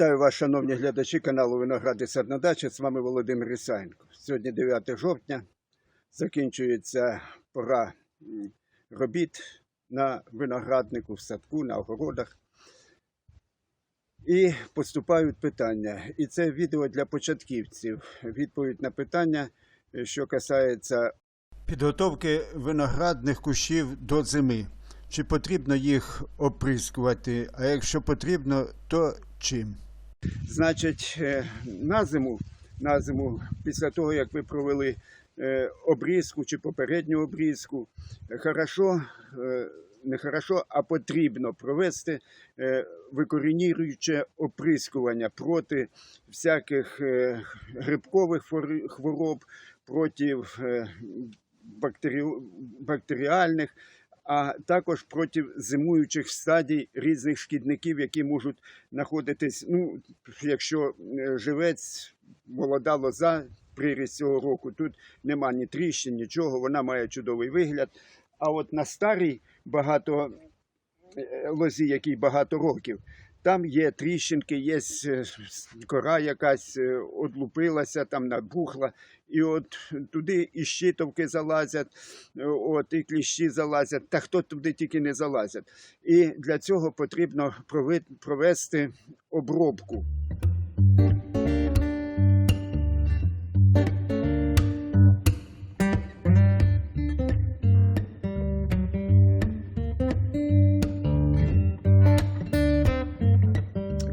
Вітаю вас, шановні глядачі каналу Виноград і Саднодача. З вами Володимир Ісаєнко. Сьогодні 9 жовтня. Закінчується пора робіт на винограднику, в садку, на огородах. І поступають питання. І це відео для початківців. Відповідь на питання, що касається підготовки виноградних кущів до зими. Чи потрібно їх оприскувати? А якщо потрібно, то чим? Значить, е, на зиму, на зиму, після того, як ви провели е, обрізку чи попередню обрізку, хорошо, е, не хорошо, а потрібно провести викорінююче оприскування проти всяких грибкових хвороб, проти бактері- бактеріальних, а також проти зимуючих стадій різних шкідників, які можуть знаходитись. Ну, якщо е, живець, молода лоза, приріст цього року, тут нема ні тріщин, нічого, вона має чудовий вигляд. А от на старій багато е, лозі, якій багато років, там є тріщинки, є е, кора якась е, одлупилася, там набухла, і от туди і щитовки залазять, е, от, і кліщі залазять, та хто туди тільки не залазять. І для цього потрібно провести обробку.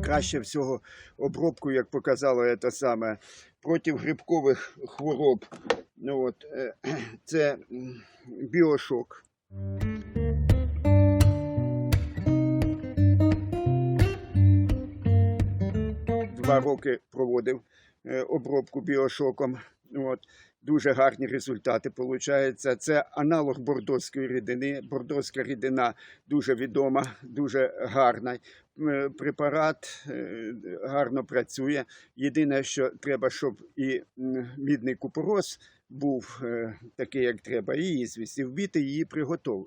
Краще всього обробку, як показало це саме, проти грибкових хвороб. Ну, от, е, це біошок. Два роки проводив е, обробку біошоком. От. Дуже гарні результати получаються. Це аналог бордоської рідини. Бордоська рідина дуже відома, дуже гарна. Е, Препарат е, гарно працює. Єдине, що треба, щоб і мідний купорос був е, такий, як треба, і ізвість, і вбити її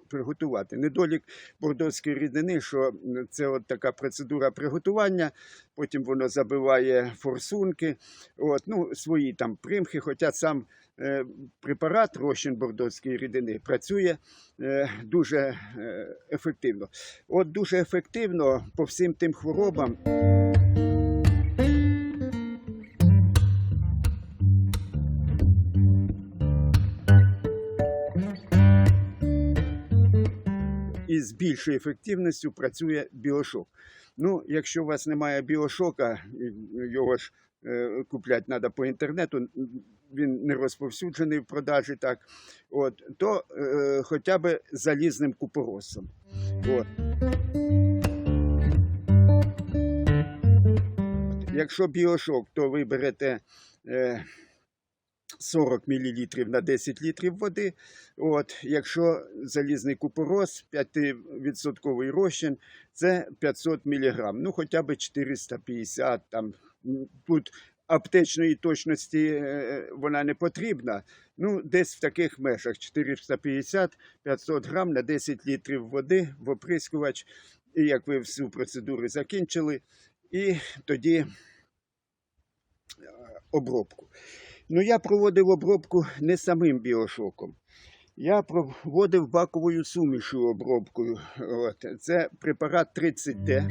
приготувати. Недолік бордоської рідини, що це от така процедура приготування, потім воно забиває форсунки, от, ну, свої там примхи, хоча сам препарат розчин бордоської рідини працює е, дуже е, ефективно. От дуже ефективно по всім тим хворобам. І з більшою ефективністю працює біошок. Ну, якщо у вас немає біошока, його ж е, купляти треба по інтернету, він не розповсюджений в продажі, так, от, то е, хоча б залізним купоросом. От. Якщо біошок, то ви берете е, 40 мл на 10 літрів води. От, якщо залізний купорос, 5% розчин, це 500 мг. Ну, хоча б 450. Там, тут аптечної точності е, вона не потрібна. Ну, десь в таких межах 450-500 грам на 10 літрів води в оприскувач. І як ви всю процедуру закінчили, і тоді е, обробку. Ну, я проводив обробку не самим біошоком. Я проводив баковою сумішю обробкою. От. Це препарат 30D.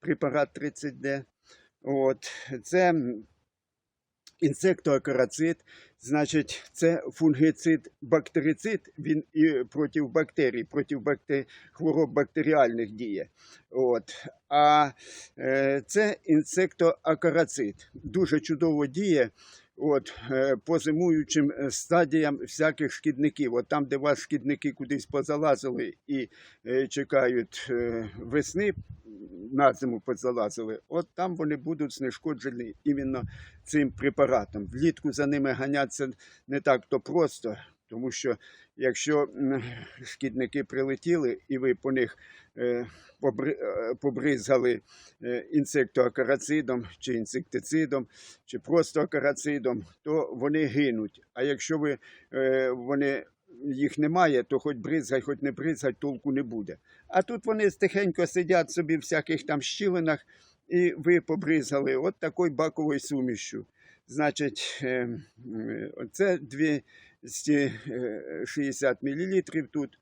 Препарат 30D. От. Це інсектоакарацид, значить, це фунгицид, бактерицид, він і проти бактерій, проти бактер... хвороб бактеріальних діє. От. А е, це інсектоакарацид. Дуже чудово діє. От, е, по зимуючим е, стадіям всяких шкідників. От там, де вас шкідники кудись позалазили і е, чекають весни, на зиму позалазили, от там вони будуть знешкоджені іменно цим препаратом. Влітку за ними ганятися не так то просто. Тому що якщо шкідники прилетіли і ви по них е, е, побризгали е, інсектоакарацидом чи інсектицидом, чи просто акарацидом, то вони гинуть. А якщо ви вони їх немає, то хоч бризгай, хоч не бризгай, толку не буде. А тут вони тихенько сидять собі в всяких там щілинах, і ви побризгали от такою баковою сумішю. Значить, це 260 мл тут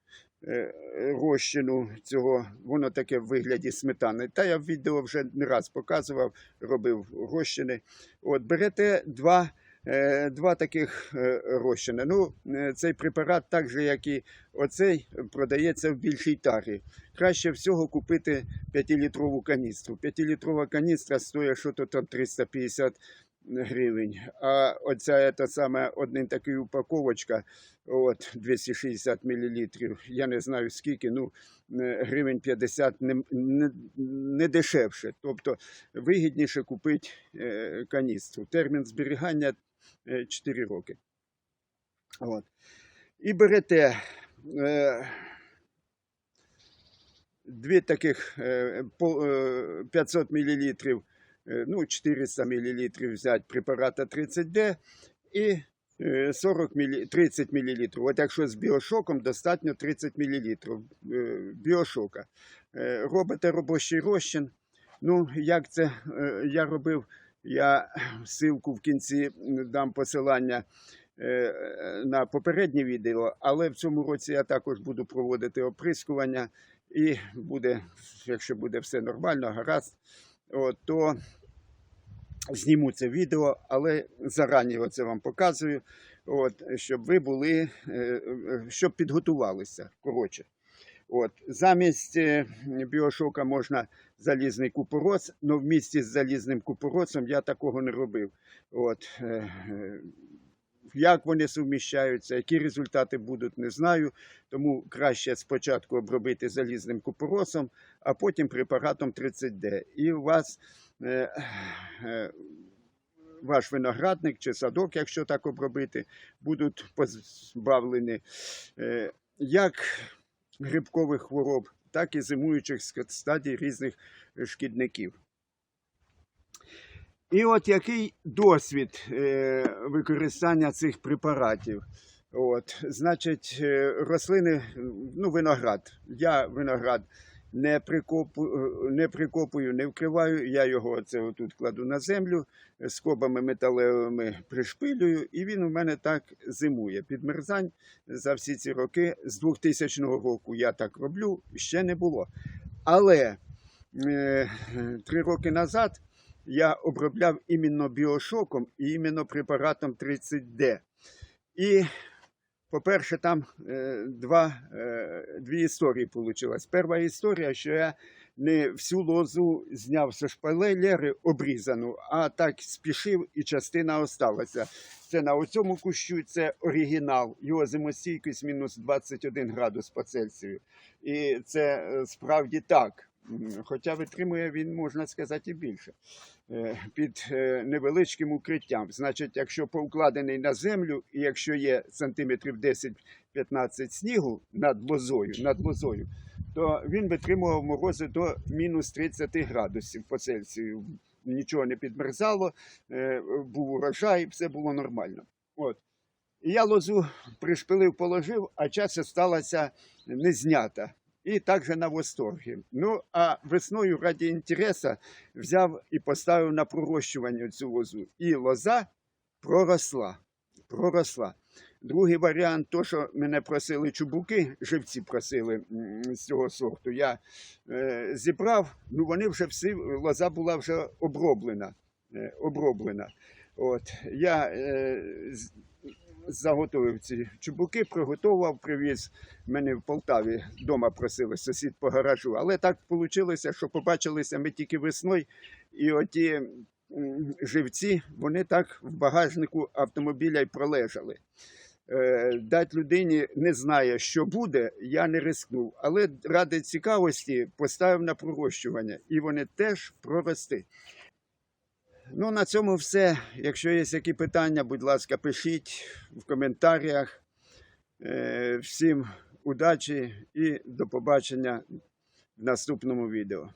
е, розчину цього, воно таке в вигляді сметани. Та я в відео вже не раз показував, робив розчини. От берете два, е, два таких е, розчини. Ну, е, цей препарат, так же, як і оцей, продається в більшій тарі. Краще всього купити 5-літрову каністру. 5-літрова каністра стоїть що то там 350 гривень. А оця та саме один такий упаковочка, от 260 мл, я не знаю скільки, ну е, гривень 50 не, не, не дешевше. Тобто вигідніше купити е, каністру. Термін зберігання е, 4 роки. От. І берете е, дві таких е, е, 500 мл, ну 400 мл взяти препарата 30D і е, 40 мл, 30 мл. От якщо з біошоком, достатньо 30 мл біошока. Е, Робите робочий розчин. Ну, як це е, я робив, я ссылку в кінці дам посилання е, на попереднє відео, але в цьому році я також буду проводити оприскування, і буде, якщо буде все нормально, гаразд, то зніму це відео, але зарані оце вам показую, от, щоб ви були, е, щоб підготувалися. Коротше. От, замість е, біошока можна залізний купороз, але в місті з залізним купорозом я такого не робив. От, е, як вони суміщаються, які результати будуть, не знаю. Тому краще спочатку обробити залізним купоросом, а потім препаратом 30D. І у вас ваш виноградник чи садок, якщо так обробити, будуть позбавлені е, як грибкових хвороб, так і зимуючих стадій різних шкідників. І от який досвід е, використання цих препаратів? От, значить, е, рослини, ну, виноград. Я виноград не, прикопую, не прикопую, не вкриваю. Я його оце отут кладу на землю, скобами металевими пришпилюю, і він у мене так зимує. Підмерзань за всі ці роки, з 2000 року я так роблю, ще не було. Але е, три роки назад я обробляв іменно біошоком і іменно препаратом 30D. І, по-перше, там е, два, е, дві історії вийшли. Перша історія, що я не всю лозу зняв зі шпалери обрізану, а так спішив і частина осталася. Це на оцьому кущу, це оригінал, його зимостійкість мінус 21 градус по Цельсію. І це е, справді так. Хоча витримує він, можна сказати, і більше. Е, Під е, невеличким укриттям. Значить, якщо поукладений на землю, і якщо є сантиметрів 10-15 снігу над лозою, над лозою, то він витримував морози до мінус 30 градусів по Цельсію. Нічого не підмерзало, е, був урожай, все було нормально. От. Я лозу пришпилив, положив, а час сталася не знята. І також на восторгі. Ну, а весною раді інтересу взяв і поставив на пророщування цю лозу. І лоза проросла. проросла. Другий варіант, то, що мене просили чубуки, живці просили з цього сорту. Я е, зібрав, ну вони вже всі, лоза була вже оброблена. Е, оброблена. От, я е, заготовив ці чубуки, приготував, привіз. Мене в Полтаві вдома просили сусід по гаражу. Але так вийшло, що побачилися ми тільки весною, і оті живці, вони так в багажнику автомобіля й пролежали. Е, Дати людині не знає, що буде, я не рискнув. Але ради цікавості поставив на пророщування, і вони теж прорости. Ну, на цьому все. Якщо є які питання, будь ласка, пишіть в коментарях. Е, Всім удачі і до побачення в наступному відео.